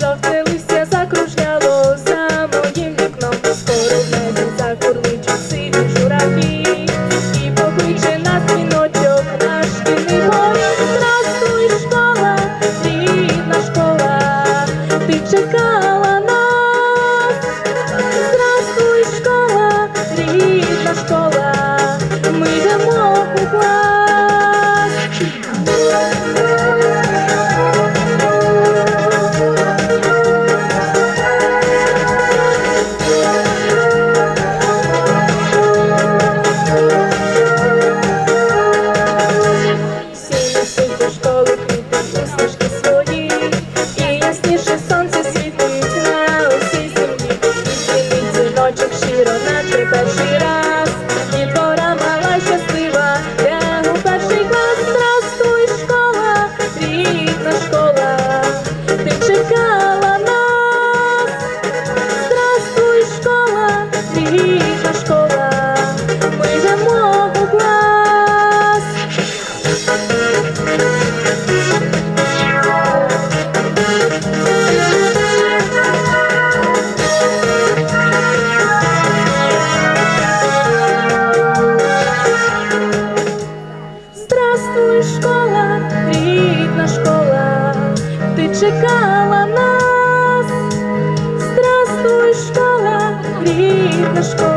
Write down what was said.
жовте листя закружляло за моїм вікном, скоро в Sashira чекала нас, Здравствуй, школа, рідна школа.